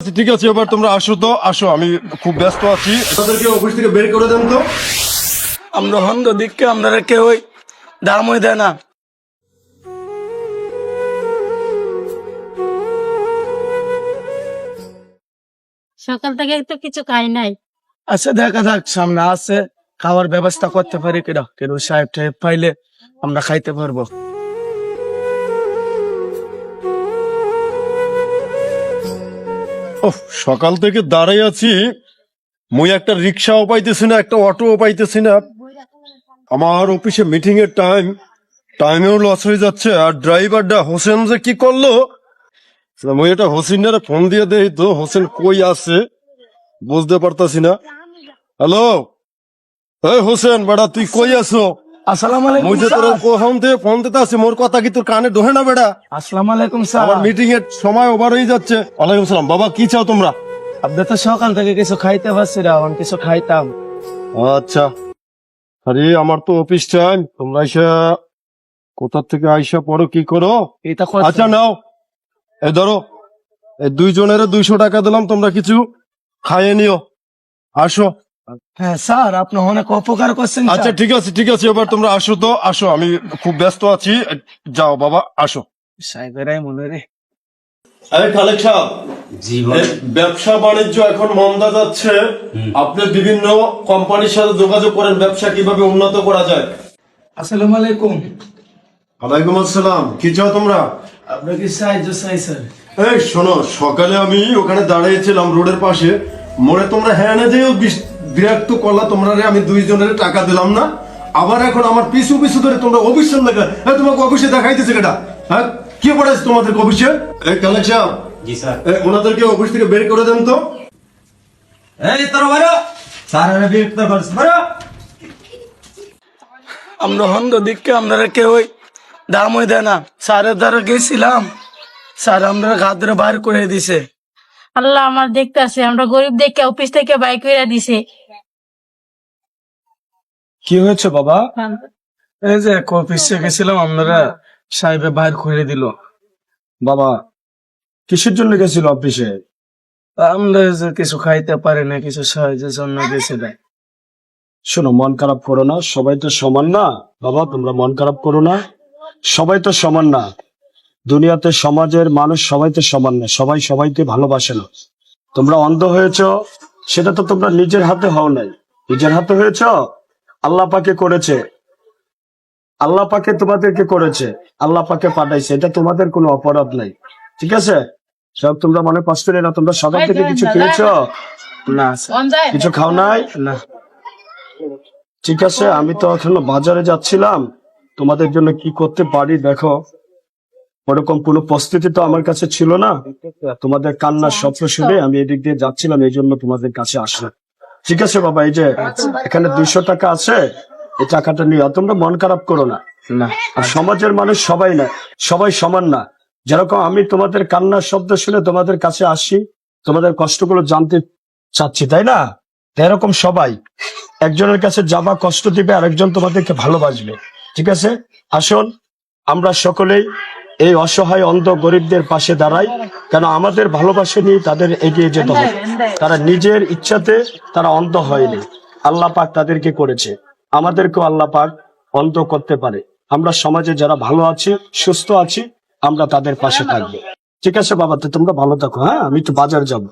আচ্ছা, ঠিক আছে এবার তোমরা আসো তো আসো আমি খুব ব্যস্ত আছি। তাদেরকে অফিস থেকে বের করে দেন তো। আমরা হন্দ দিককে আপনারা কেউ দামই দেয় না। সকাল থেকে তো কিছু খাই নাই। আচ্ছা দেখা যাক সামনে আছে খাওয়ার ব্যবস্থা করতে পারি কিনা? কেন সাহেব টাহেব পাইলে আমরা খাইতে পারব। সকাল থেকে দাঁড়াই আছি। মুই একটা রিক্সাও পাইতেছি না, একটা অটোও পাইতেছি না। আমার অফিসে মিটিং এর টাইম টাইমেও লস হয়ে যাচ্ছে। আর ড্রাইভারটা হোসেন যে কি করল? মুই এটা হোসেনের ফোন দিয়ে দেই তো, হোসেন কই আছে? বুঝতে পারতাছি না। হ্যালো হোসেন বেড়া তুই কই আছো? আসসালামু আলাইকুম মুই যে তোর। কোহন থেকে ফোন দিতে আছি মোর কথা কি তোর কানে ঢোহে না বেড়া? আসসালামু আলাইকুম স্যার। আমার মিটিং এর সময় ওভার হয়ে যাচ্ছে। ওয়ালাইকুম সালাম। বাবা কি চাও তোমরা? আপনি তো সকাল থেকে কিছু খাইতে পারছি না কিছু খাইতাম। আচ্ছা। আরে আমার তো অফিস টাইম তোমরা আইসা কোথা থেকে আইসা পড়ো কি করো? এটা আচ্ছা নাও। এ ধরো। এই দুইজনের দুইশো টাকা দিলাম তোমরা কিছু খাইয়ে নিও। আসো। হ্যাঁ স্যার আপনি অনেক উপকার করছেন আচ্ছা ঠিক আছে ঠিক আছে এবার তোমরা আসো তো আসো আমি খুব ব্যস্ত আছি। যাও বাবা আসো। সাহেবেরাই মনে রে। আরে খালেক সাহেব ব্যবসা বাণিজ্য এখন মন্দা যাচ্ছে। আপনি বিভিন্ন কোম্পানির সাথে যোগাযোগ করেন ব্যবসা কীভাবে উন্নত করা যায়? আসসালামু আলাইকুম। ওয়ালাইকুম আসসালাম কি চাও তোমরা? আপনি কি সাহায্য চাই স্যার? এই শোনো সকালে আমি ওখানে দাঁড়িয়েছিলাম রোডের পাশে। মোড়ে তোমরা হ্যাঁ না যেও বিরক্ত করলা তোমরা রে আমি দুইজনের টাকা দিলাম না। আবার এখন আমার পিছু পিছু ধরে তোমরা অফিসে দেখা হ্যাঁ তোমাকে অফিসে দেখাইতেছে কেটা? হ্যাঁ কি পড়াইছে তোমাদের অফিসে? এই কালেক সাহেব। জি স্যার। ওনাদেরকে অফিস থেকে বের করে দেন তো। এই তোর স্যার আমি বিরক্ত করছি। বারো আমরা হন্দ দিককে আপনারা কেউ দামই দেয় না। স্যারের দ্বারা গেছিলাম। স্যার আমরা ঘাত ধরে বাইর করে দিছে। আল্লাহ আমার দেখতে আছে আমরা গরিব দেখে অফিস থেকে বাইক করে দিছে। কি হয়েছে বাবা? এই যে অফিসে গেছিলাম আপনারা সাহেবে বাইর করে দিল। বাবা কিসের জন্য গেছিল অফিসে আমরা যে কিছু খাইতে পারি না কিছু সাহায্যের জন্য গেছিলাম শোনো মন খারাপ করো না সবাই তো সমান না। বাবা তোমরা মন খারাপ করো না। সবাই তো সমান না। দুনিয়াতে সমাজের মানুষ সবাই তো সমান না সবাই সবাইকে ভালোবাসে না। তোমরা অন্ধ হয়েছ সেটা তো তোমরা নিজের হাতে হও নাই। নিজের হাতে হয়েছ? আল্লাহ পাকে করেছে। আল্লাহ পাকে তোমাদেরকে করেছে। আল্লাহ পাকে পাঠাইছে। এটা তোমাদের কোনো অপরাধ নাই। ঠিক আছে? সব তোমরা মনে কষ্ট নেই না তোমরা সকাল থেকে কিছু খেয়েছো? না। কিছু খাও নাই? না। ঠিক আছে আমি তো এখন বাজারে যাচ্ছিলাম। তোমাদের জন্য কি করতে পারি দেখো। ওরকম কোনো প্রস্তুতি তো আমার কাছে ছিল না। তোমাদের কান্নার শব্দ শুনে আমি এদিক দিয়ে যাচ্ছিলাম এই জন্য তোমাদের কাছে আসলাম। ঠিক আছে বাবা এই যে এখানে দুইশো টাকা আছে এই টাকাটা নিয়ে তোমরা মন খারাপ করো না। না। আর সমাজের মানুষ সবাই না সবাই সমান না। যেরকম আমি তোমাদের কান্নার শব্দ শুনে তোমাদের কাছে আসি তোমাদের কষ্টগুলো জানতে চাচ্ছি তাই না? এরকম সবাই। একজনের কাছে যাবা কষ্ট দিবে আরেকজন তোমাদেরকে ভালোবাসবে। ঠিক আছে? আসুন আমরা সকলেই এই অসহায় অন্ধ গরিবদের পাশে দাঁড়াই কেন আমাদের ভালোবাসা নিয়ে তাদের এগিয়ে যেতে হবে। তারা নিজের ইচ্ছাতে তারা অন্ধ হয়নি। আল্লাহ পাক তাদেরকে করেছে। আমাদেরকেও আল্লাহ পাক অন্ধ করতে পারে। আমরা সমাজে যারা ভালো আছি সুস্থ আছি আমরা তাদের পাশে থাকব। ঠিক আছে বাবা তো তোমরা ভালো থাকো হ্যাঁ? আমি তো বাজার যাব.